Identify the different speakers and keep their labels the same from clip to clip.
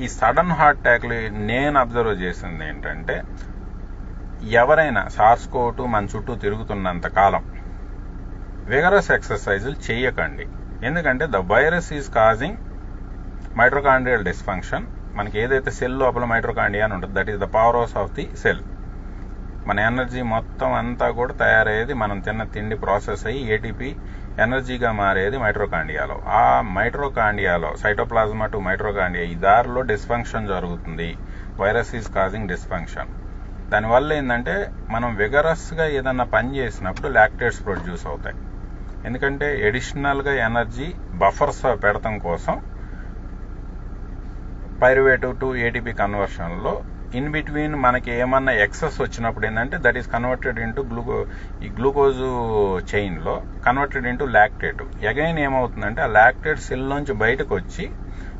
Speaker 1: ఈ sudden heart అటాక్లు నేను observe చేసింది ఏంటంటే ఎవరైనా సార్స్ కోటు మన చుట్టూ తిరుగుతున్నంత కాలం విగరస్ ఎక్సర్సైజులు చేయకండి. ఎందుకంటే the virus is causing mitochondrial dysfunction. మనకి ఏదైతే సెల్ లోపల మైట్రోకాండియా అని ఉంటుంది that is the power house of the cell. మన ఎనర్జీ మొత్తం అంతా కూడా తయారయ్యేది మనం తిన్న తిండి ప్రాసెస్ అయ్యి ఏటీపీ ఎనర్జీగా మారేది మైట్రోకాండియాలో. ఆ మైట్రోకాండియాలో సైటోప్లాజ్మా టు మైట్రోకాండియా ఈ దారిలో డిస్ఫంక్షన్ జరుగుతుంది. Virus is causing dysfunction. దానివల్ల ఏంటంటే మనం విగరస్గా ఏదన్నా పని చేసినప్పుడు లాక్టేట్స్ ప్రొడ్యూస్ అవుతాయి. ఎందుకంటే ఎడిషనల్గా ఎనర్జీ బఫర్స్ పెడతం కోసం పైరువేటివ్ టు ఏటీపీ కన్వర్షన్లో ఇన్ బిట్వీన్ మనకి ఏమన్నా ఎక్సెస్ వచ్చినప్పుడు ఏంటంటే that is converted into gluco ఈ గ్లూకోజ్ చైన్లో కన్వర్టెడ్ ఇంటూ లాక్టేట్ అగైన్ ఏమవుతుందంటే ఆ లాక్టేట్ సెల్ నుంచి బయటకు వచ్చి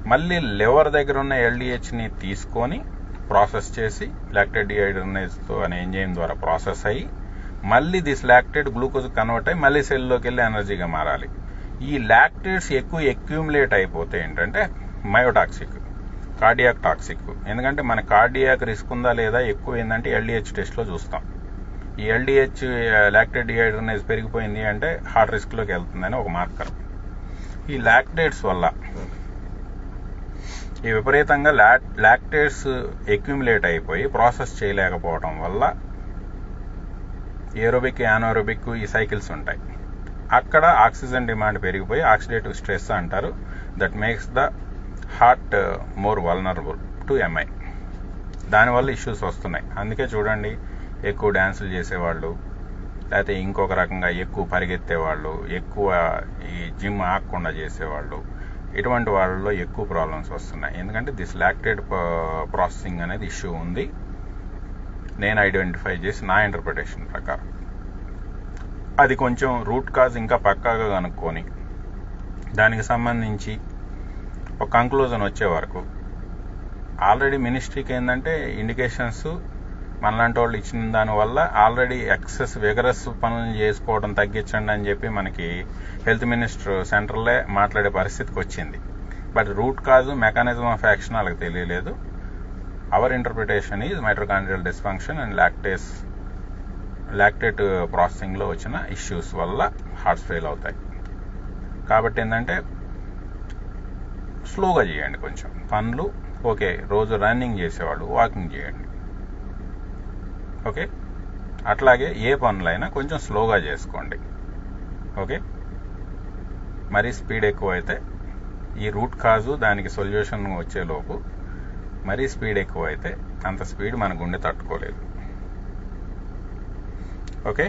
Speaker 1: మళ్ళీ లివర్ దగ్గర ఉన్న ఎల్డిహెచ్ని తీసుకొని ప్రాసెస్ చేసి లాక్టేట్ డిహైడ్రనేజ్తో అనే ఎంజైమ్ ద్వారా ప్రాసెస్ అయ్యి మళ్ళీ దిస్ లాక్టేట్ గ్లూకోజ్ కన్వర్ట్ అయ్యి మళ్ళీ సెల్లోకి వెళ్ళి ఎనర్జీగా మారాలి. ఈ లాక్టేట్స్ ఎక్కువ ఎక్యూములేట్ అయిపోతే ఏంటంటే మయోటాక్సిక్ కార్డియాక్ టాక్సిక్ ఎందుకంటే మన కార్డియాక్ రిస్క్ ఉందా లేదా ఎక్కువ ఏంటంటే ఎల్డిహెచ్ టెస్ట్లో చూస్తాం. ఈ ఎల్డిహెచ్ లాక్టేట్ డిహైడ్రనేజ్ పెరిగిపోయింది అంటే హార్ట్ రిస్క్లోకి వెళ్తుందని ఒక మార్కర్ ఈ లాక్టేట్స్ వల్ల ఈ విపరీతంగా లాక్టేట్స్ ఎక్యుములేట్ అయిపోయి ప్రాసెస్ చేయలేకపోవడం వల్ల ఏరోబిక్ యానోరోబిక్ ఈ సైకిల్స్ ఉంటాయి. అక్కడ ఆక్సిజన్ డిమాండ్ పెరిగిపోయి ఆక్సిడేటివ్ స్ట్రెస్ అంటారు. That makes the heart more vulnerable to MI దానివల్ల ఇష్యూస్ వస్తున్నాయి. అందుకే చూడండి ఎక్కువ డ్యాన్సులు చేసేవాళ్ళు లేకపోతే ఇంకొక రకంగా ఎక్కువ పరిగెత్తేవాళ్ళు ఎక్కువ ఈ జిమ్ ఆగకుండా చేసేవాళ్ళు ఇటువంటి వాళ్ళలో ఎక్కువ ప్రాబ్లమ్స్ వస్తున్నాయి. ఎందుకంటే దిస్ లాక్టెడ్ ప్రాసెసింగ్ అనేది ఇష్యూ ఉంది. నేను ఐడెంటిఫై చేసి నా ఇంటర్ప్రిటేషన్ ప్రకారం. అది కొంచెం రూట్ కాజ్ ఇంకా పక్కాగా కనుక్కొని దానికి సంబంధించి ఒక కంక్లూజన్ వచ్చే వరకు. ఆల్రెడీ మినిస్ట్రీకి ఏంటంటే ఇండికేషన్స్ మనలాంటి వాళ్ళు ఇచ్చిన దానివల్ల ఆల్రెడీ ఎక్సెస్ విగరస్ పనులు చేసుకోవడం తగ్గించండి అని చెప్పి మనకి హెల్త్ మినిస్టర్ సెంట్రల్లే మాట్లాడే పరిస్థితికి వచ్చింది. But root cause mechanism of action వాళ్ళకి తెలియలేదు. Our interpretation is mitochondrial dysfunction and lactase lactate ప్రాసెసింగ్లో వచ్చిన ఇష్యూస్ వల్ల హార్ట్స్ ఫెయిల్ అవుతాయి. కాబట్టి ఏంటంటే స్లోగా చేయండి కొంచెం. పనులు ఓకే రోజు రన్నింగ్ చేసేవాళ్ళు వాకింగ్ చేయండి. ఓకే? అట్లాగే ఏ పనులైనా కొంచెం స్లోగా చేసుకోండి. ఓకే? మరీ స్పీడ్ ఎక్కువ అయితే ఈ రూట్ కాజు దానికి సొల్యూషన్ వచ్చేలోపు మరీ స్పీడ్ ఎక్కువ అయితే అంత స్పీడ్ మన గుండె తట్టుకోలేదు. ఓకే?